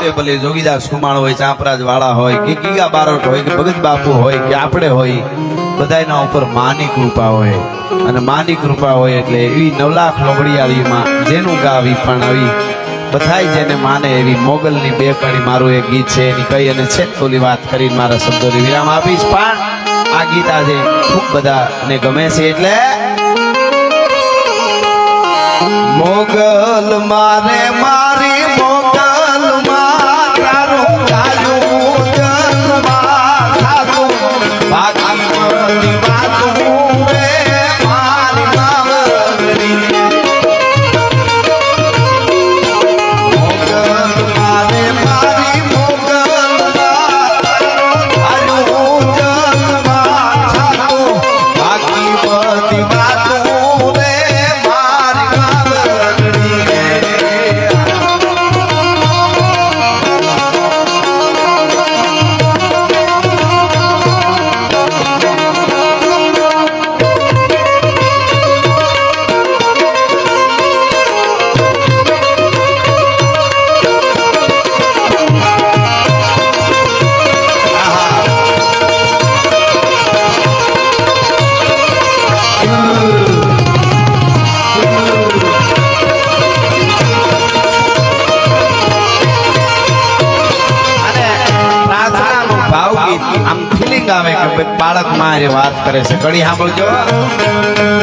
તે ભલે જોગીદાસ કુમાર હોય, ચાપરાજ વાળા હોય, કે ગીગા બારોટ હોય, કે ભગત બાપુ હોય, કે આપણે હોય, બધાયના ઉપર માની કૃપા હોય. અને માની કૃપા હોય એટલે એવી નવલાખ લોબડિયાળીમાં જેનું ગાવી પણ આવી, બધાય જેને માને એવી મોગલની બે કણી મારું એક ગીત છે, એની કઈ અને છે ઓલી વાત કરીને મારા શબ્દોની વિરામ આપીશ. પણ આ ગીત આજે ખૂબ બધાને ગમે છે એટલે મોગલ મારે મારી મારે વાત કરે છે. ઘડી સાંભળજો.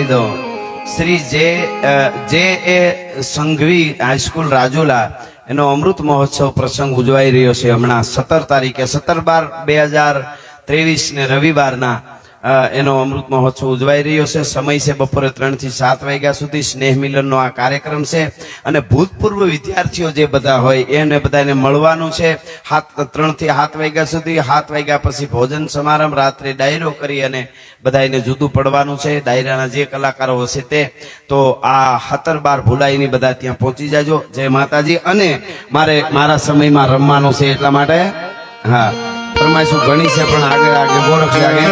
કરી દઉં શ્રી જે જે એ સંઘવી હાઈસ્કૂલ રાજુલા, એનો અમૃત મહોત્સવ પ્રસંગ ઉજવાઈ રહ્યો છે હમણાં સત્તર તારીખે. સત્તર બાર બે હજાર ત્રેવીસ ને રવિવારના એનો અમૃત મહોત્સવ ઉજવાઈ રહ્યો છે. સમય છે બપોરે ત્રણથી સાત વાગ્યા સુધી સ્નેહ મિલનનો આ કાર્યક્રમ છે. અને ભૂતપૂર્વ વિદ્યાર્થીઓ જે બધા હોય એને બધાને મળવાનું છે. હાથ ત્રણથી સાત વાગ્યા સુધી. સાત વાગ્યા પછી ભોજન સમારંભ, રાત્રે ડાયરો કરી અને બધાને જુદું પડવાનું છે. ડાયરાના જે કલાકારો હશે તે, તો આ હતર બાર ભૂલાઈની બધા ત્યાં પહોંચી જાજો. જય માતાજી. અને મારે મારા સમયમાં રમવાનું છે એટલા માટે, હા, ફરમાઈશું ઘણી છે, પણ આગળ આગળ ગોરખ લાગે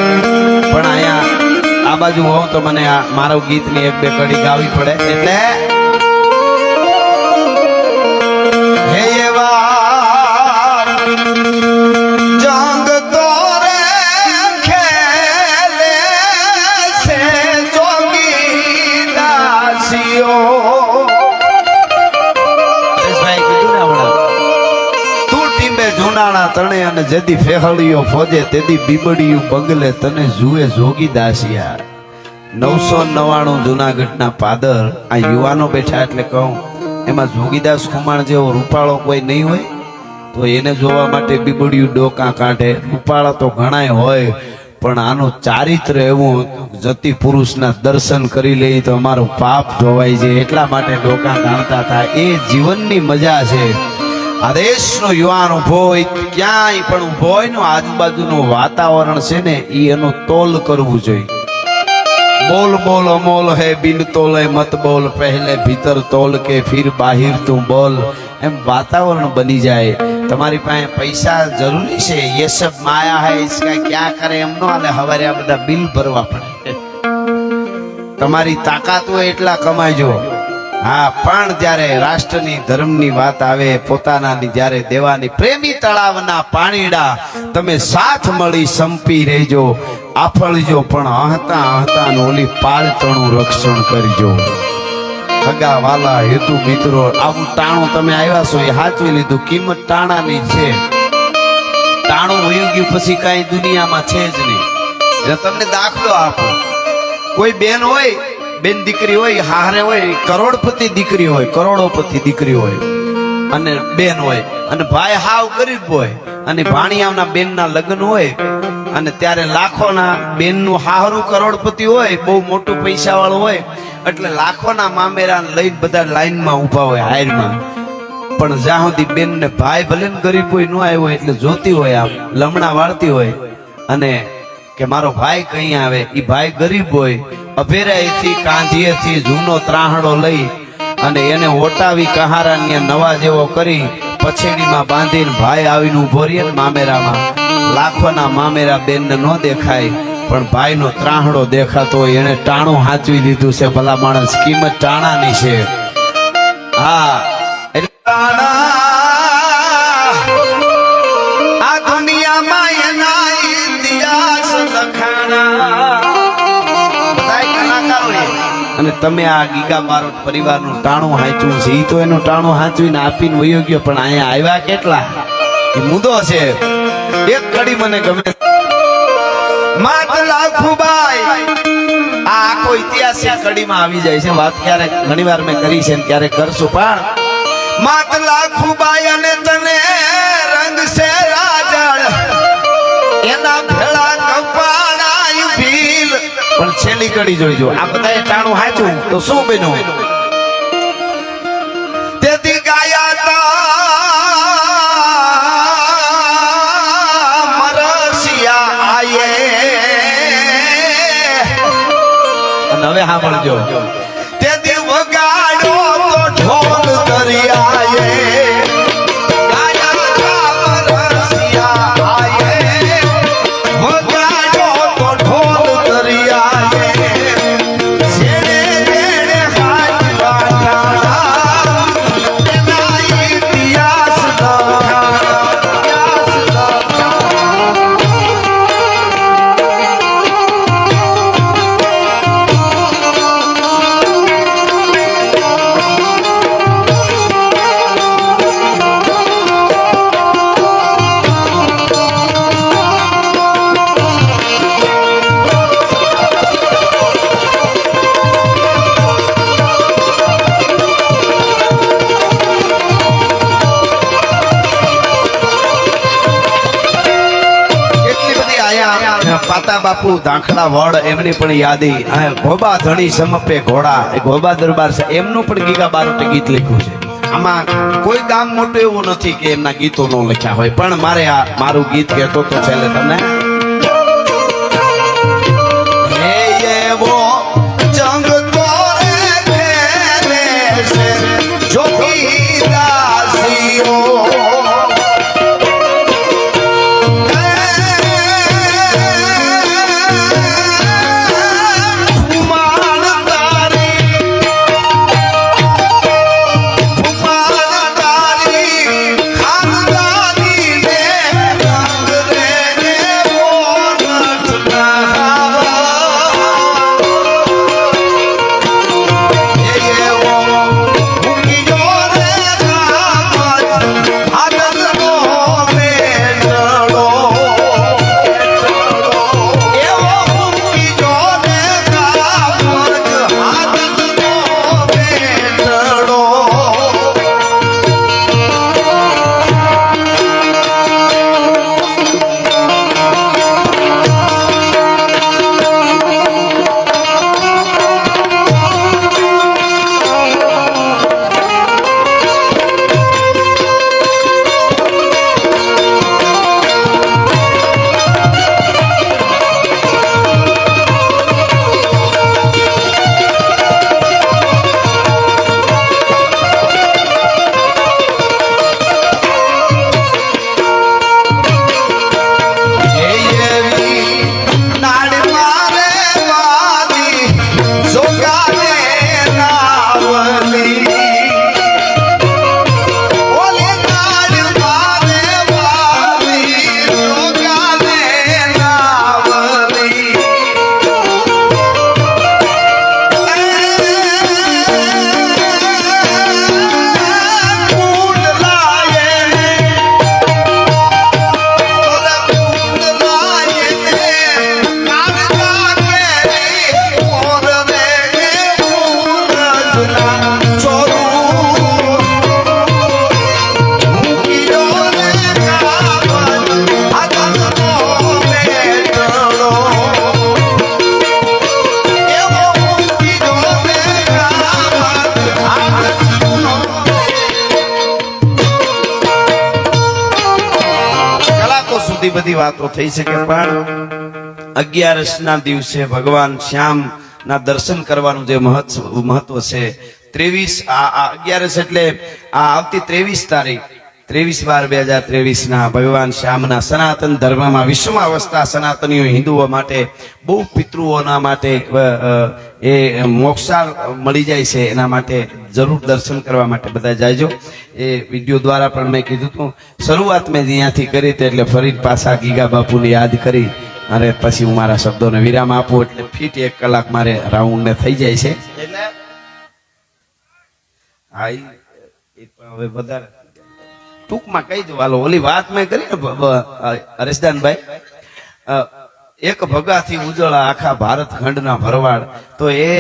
પણ અહીંયા આ બાજુ હોઉં તો મને આ મારું ગીતની એક બે કડી ગાવી પડે. એટલે તણે અને જેદી ફેહળીઓ ફોજે, તેદી બીબડીયું બંગલે તને જુએ જોગી દાસિયા નવસો નવાણું જુનાગઢના પાદર, આ યુવાનો બેઠા એટલે કહું, એમાં જોગીદાસ ખુમાણ જેવો રૂપાળો કોઈ નહીં હોય? તો એને જોવા માટે બીબડિયું ડોકા કાઢે. રૂપાળા તો ઘણાય હોય, પણ આનું ચારિત્ર એવું જતી પુરુષના દર્શન કરી લઈ તો અમારું પાપ ધોવાય છે એટલા માટે ડોકા કાઢતા હતા. એ જીવનની મજા છે. આ દેશનો યુવાન ઊભો હોય ક્યાંય પણ ઊભો હોય ને, આજુબાજુનું વાતાવરણ છે ને એ એનું તોલ કરવું જોઈએ. બોલ બોલ, અમોલ હે, બિન તોલે મત બોલ, પહેલે ભીતર તોલ કે ફિર બાહિર તું બોલ. એમ વાતાવરણ બની જાય. તમારી પાસે પૈસા જરૂરી છે? એ સબ માયા હે ઇસકા ક્યાં કરે એમ એમનો અને હવારે આ બધા બિલ ભરવા પડે. તમારી તાકાત હોય એટલા કમાજો હા, પણ જ્યારે રાષ્ટ્રની ધર્મની વાત આવે, પોતાનાની જ્યારે દેવાની પ્રેમી તળાવના પાણીડા તમે સાથ મળી સંપી રહેજો, આફળજો, પણ અહતા અહતા ઓલી પાળતણું રક્ષણ કરજો. હગા વાલા હેતુ મિત્રો, આવું ટાણું તમે આવ્યા છો, એ સાચવી લીધું. કિંમત ટાણાની છે. ટાણું વયું ગયું પછી કાંઈ દુનિયામાં છે જ નહીં. એટલે તમને દાખલો આપો. કોઈ બેન હોય બેન દીકરી હોય હારે હોય, કરોડપતિ દીકરી હોય, કરોડોપતિ દીકરી હોય, અને બેન હોય, અને ભાઈ હાવ ગરીબ હોય, અને ભાણિયાના બેનના લગ્ન હોય, અને ત્યારે લાખોના બેનનું હાહરું કરોડપતિ હોય, બહુ મોટું પૈસા વાળું હોય, એટલે લાખોના મામેરા લઈને બધા લાઈનમાં ઊભા હોય, હાયરમાં. પણ જ્યાં સુધી બેન ને ભાઈ ભલે ગરીબ હોય, નો આવ્યો હોય, એટલે જોતી હોય, આમ લમણા વાળતી હોય, અને કે મારો ભાઈ કઈ આવે? એ ભાઈ ગરીબ હોય. અભેરાયથી કાંધીએથી જૂનો ત્રાહણો લઈ અને એને ઓટાવી કહારાને નવા જેવો કરી પછેડીમાં બાંધીને ભાઈ આવીને ઊભો રહીએ મામેરામાં. લાખોના મામેરા બેનને ન દેખાય, પણ ભાઈનો ત્રાહણો દેખાતો હોય. એને ટાણું હાચવી લીધું છે. ભલા માણસ, કિંમત ટાણાની છે. હા, એટલે તમે આ ગીગા મારો પરિવારનું ટાણું હાંચ્યું છે. એ તો એનું ટાણું હાંચવીને આપીને વયો ગયો, પણ અહીંયા આવ્યા કેટલા? એ મુદ્દો છે. એક કડી મને ગમે માત લાખુબાઈ આ આખો ઇતિહાસ છે કડીમાં આવી જાય છે. વાત ક્યારેક ઘણી વાર મેં કરી છે ક્યારેક કરશું, પણ પણ છેલ્લી કડી જોઈજો આ બધાએ ટાણું હાચું તો શું બન્યું? તેથી ગાયા તા મરસિયા આયે. અને હવે સાંભળજો. બાપુ દાખલા વડ એમની પણ યાદી. ગોબા ધણી સમપે ઘોડા. એ ગોબા દરબાર છે. એમનું પણ ગીગા બારોટે ગીત લખ્યું છે. આમાં કોઈ ગામ મોટું એવું નથી કે એમના ગીતો ન લખ્યા હોય. પણ મારે આ મારું ગીત કહેતો તો છેલ્લે તમને બધી વાતો થઈ શકે, પણ અગિયારસ ના દિવસે ભગવાન શ્યામ ના દર્શન કરવાનું જે મહત્વ મહત્વ છે, ત્રેવીસ આ અગિયારસ એટલે આ આવતી ત્રેવીસ તારીખ. ત્રેવીસ બાર બે હજાર ત્રેવીસ ના ભગવાન શ્યામના સનાતન ધર્મમાં વિશ્વમાં વસતા સનાતનીઓ હિન્દુઓ માટે બહુ પિતૃઓના માટે એ મોક્ષાર મળી જાય છે એના માટે જરૂર દર્શન કરવા માટે બધા જાયજો એ વીડિયો દ્વારા પણ મેં કીધું હતું શરૂઆત મેં જ્યાંથી કરી હતી એટલે ફરી પાછા ગીગા બાપુને યાદ કરી. અને પછી હું મારા શબ્દોને વિરામ આપું એટલે ફીટ એક કલાક મારે રાઉન્ડને થઈ જાય છે. એટલે? હા હવે વધારે. ટૂંકમાં કહી દઉં, હાલો, ઓલી વાત મેં કરી ને હરેશદાનભાઈ એક ભગાથી ઉજળા આખા ભારત ખંડના ભરવાડ, તો એ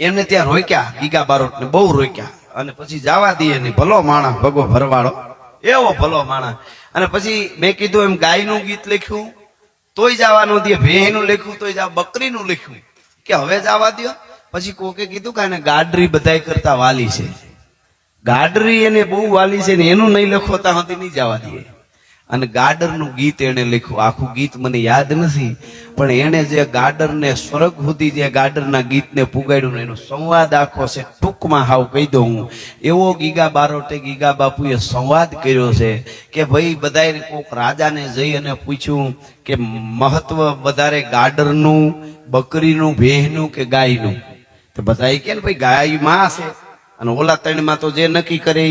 એમને ત્યાં રોક્યા, ગીગા બારોટ ને બહુ રોક્યા, અને પછી જવા દઈએ નહીં ભલો માણસ ભગો ભરવાડો, એવો ભલો માણસ. અને પછી મેં કીધું એમ ગાયનું ગીત લખ્યું, તોય જવાનું દે ભેનું લખ્યું, તોય જા, બકરીનું લખ્યું, કે હવે જવા દો પછી કોકે કીધું કે ગાડરી બધાય કરતા વાલી છે. ગાડરી એને બહુ વાલી છે ને એનું નહીં લખો ત્યાં સુધી નહીં જવા દે. અને ગાડરનું ગીત એને લખ્યું. આખું ગીત મને યાદ નથી, પણ એણે જે ગાડરને સ્વર્ગ સુધી જે ગાડરના ગીતને પુગાડ્યું એનો સંવાદ આખો છે, ટૂંકમાં હાવ કહી દઉં હું. એવો ગીગા બારોટે ગીગા બાપુએ સંવાદ કર્યો છે કે ભાઈ બધાએ કોક રાજાને જઈ અને પૂછ્યું કે મહત્વ વધારે ગાડરનું, બકરીનું ભેહનું કે ગાયનું? તો બધા કે ભાઈ ગાયમાં છે. અને ઓલા ત્રણમાં તો જે નક્કી કરે,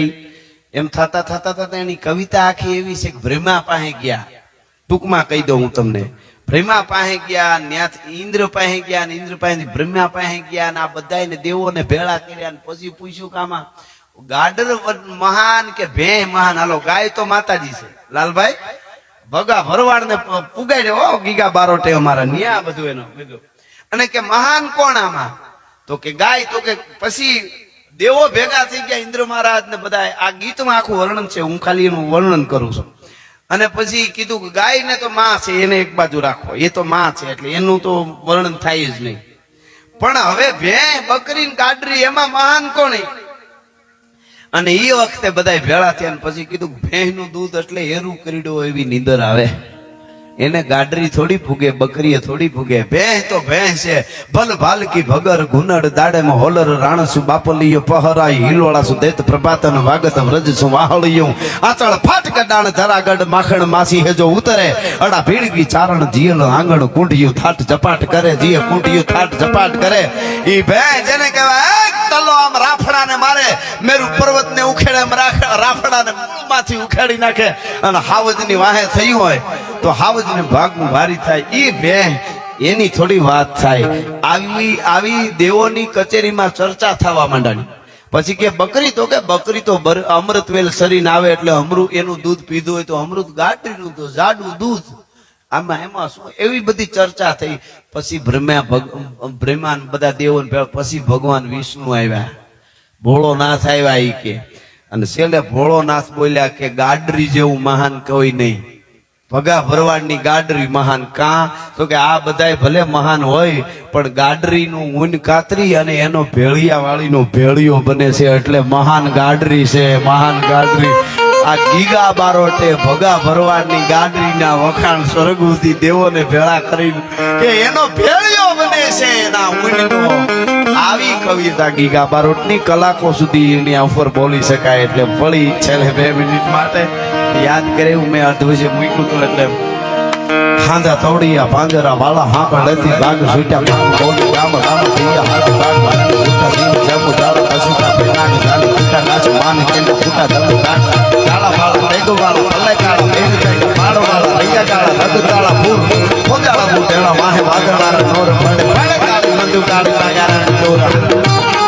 એમ થતા થતા થતા એની કવિતા આખી એવી છે કે ભ્રમા પાસે ગયા. ટૂંકમાં કહી દઉં હું તમને. ભ્રમા પાસે ગયા, ન્યાથ ઇન્દ્ર પાસે ગયા ને ઇન્દ્ર પાસે ભ્રમા પાસે ગયા ને આ બધા દેવોને ભેળા કર્યા ને પછી પૂછ્યું કે આમાં ગાડર મહાન કે ભે મહાન? હાલો, ગાય તો માતાજી છે. લાલભાઈ, ભગા ભરવાડ ને પુગાડ્યો હો, ગીગા બારોટે અમારા, ન્યા બધું એનો. અને કે મહાન કોણ આમાં? તો કે ગાય, તો કે પછી દેવો ભેગા થઈ ગયા ઇન્દ્ર મહારાજ ને બધા આ ગીતમાં આખું વર્ણન છે, હું ખાલી એનું વર્ણન કરું છું. અને પછી કીધું કે ગાયને તો માં છે, એને એક બાજુ રાખો. એ તો માં છે, એટલે એનું તો વર્ણન થાય જ નહીં. પણ હવે ભે બકરી ને ગાડરી, એમાં મહાન કોણ? અને એ વખતે બધા ભેળા થયા પછી કીધું ભેંસનું દૂધ એટલે હેરું કરીડો એવી નીંદર આવે. એને ગાડરી થોડી ફૂગે બકરીએ થોડી ફૂગે ભેંસ તો ભેંસ છે. ભલ ભાલકી ભગર ગુનડ દાડેમાં હોલર રાણસુ બાપલીયો પહરાઈ, હિલોળાસુ દેત પ્રભાતન વાગત વ્રજસુ વાહળિયું. આચળ ફાટક કડાણ ધરાગઢ માખણ માસી હેજો ઉતરે. અડા ભીણગી ચારણ જીયલ આંગણ કુંડિયું થાટ ઝપાટ કરે જીએ કુંડિયું થાટ ઝપાટ કરે. ઈ ભેંસ જેને કહેવાય "એક તલ્લો આમ રાફડાને મારે, મેરુ પર્વતને ઉખેડે રાફડાને મૂળમાંથી ઉખેડી નાખે અને હાવજની વાહે થઈ હોય તો હાવજને ભાગનું ભારી થાય. એ બે એની થોડી વાત થાય. આવી આવી દેવોની કચેરીમાં ચર્ચા થવા માંડાણી. પછી કે બકરી તો કે બકરી તો અમૃત વેલ શરીને આવે એટલે અમૃત એનું દૂધ પીધું હોય તો અમૃત ગાંઠરીનું તો જાડું દૂધ. આમાં એમાં શું? એવી બધી ચર્ચા થઈ. પછી ભગ બ્રહ્માન બધા દેવો પછી ભગવાન વિષ્ણુ આવ્યા. ભોળોનાથ આવ્યા એ કે. અને છેલ્લે ભોળોનાથ બોલ્યા કે ગાડરી જેવું મહાન કોઈ નહીં. ભગા ભરવાડની ગાડરી મહાન કા? તો કે આ બધાય ભલે મહાન હોય, પણ ગાડરીનું ઊન કાતરી અને એનો ભેળિયા વાળીનો ભેળિયો બને છે. એટલે મહાન ગાડરી છે, મહાન ગાડરી. આ ગીગા બારોટે ભગા ભરવાડની ગાદરીના વખાણ સ્વર્ગુથી દેવોને ભેળા કરી કે એનો ભેળિયો બને છે એના ઊનનો આવી કવિતા ગીગા બારોટની કલાકો સુધી એની ઉપર બોલી શકાય એટલે પડી છેલ્લે બે મિનિટ માટે યાદ કરે મેં છે મૂક્યું હતું એટલે ખાંધા તોડિયા પાંજરા વાળા હાંકળ લેતી બાગ સુટ્યા પાક બોલી ગામ ગામ થયા હાથ બાગ બાગ સુટા દીવ જમુ દાળ કસુટા પેનાગ જાલી ફૂટા નાચ માન કેંડ ફૂટા દમ કાટ કાળા વાળા મેઘો વાળા, પલ્લે કાળા મેઘ કાળા પાડો વાળા રૈયા કાળા રગ કાળા પૂર ફોજાળા બુટેણા માહે વાદળા નોર પડે પડે કાળી, મંદુ, કાળી નાગારા ચોરા.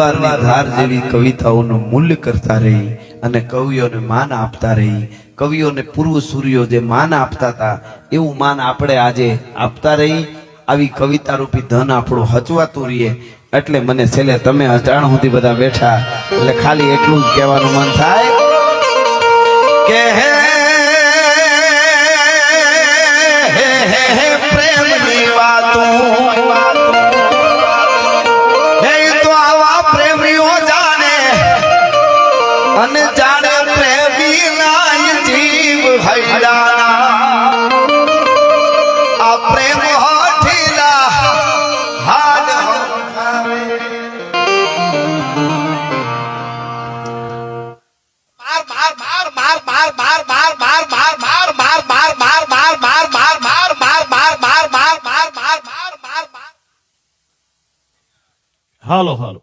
તરવારની ધાર જેવી કવિતાઓનું મૂલ્ય કરતા રહી અને કવિઓને માન આપતા રહી. કવિઓને પૂર્વ સૂર્યો જે માન આપતા હતા, એવું માન આપણે આજે આપતા રહી. આવી કવિતા રૂપી ધન આપણું હચવાતું રહીએ. એટલે મને છેલ્લે તમે અજાણ સુધી બધા બેઠા. એટલે ખાલી એટલું જ કહેવાનું મન થાય. કે હે હાલો હાલો